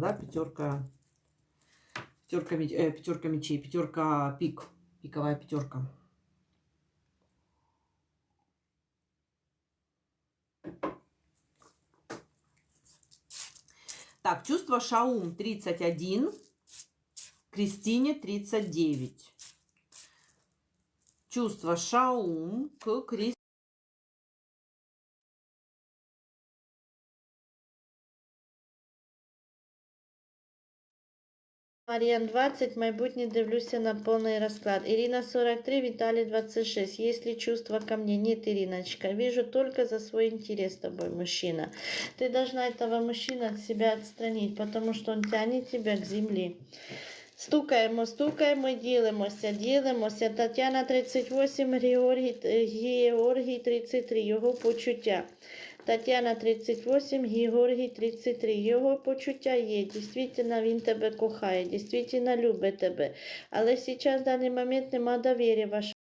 да? Пятерка, пятерка, меч- э, пятерка мечей, пятерка пик, пиковая пятерка. Так, чувство Шаум 31, Кристине 39. Чувство Шаум к Кристине. Маріан 20, майбутнє дивлюся на повний розклад. Ирина 43, Виталий 26. Есть ли чувства ко мне? Нет, Ириночка. Вижу только за свой интерес с тобой, мужчина. Ты должна этого мужчину от себя отстранить, потому что он тянет тебя к земле. Стукаємо, стукаємо, ділимося, ділимося. Тетяна 38, Георгій, Георгій 33, його почуття. Тетяна 38, Георгій 33. Його почуття є. Дійсно, він тебе кохає, дійсно любить тебе. Але зараз в даний момент нема довіри вашого.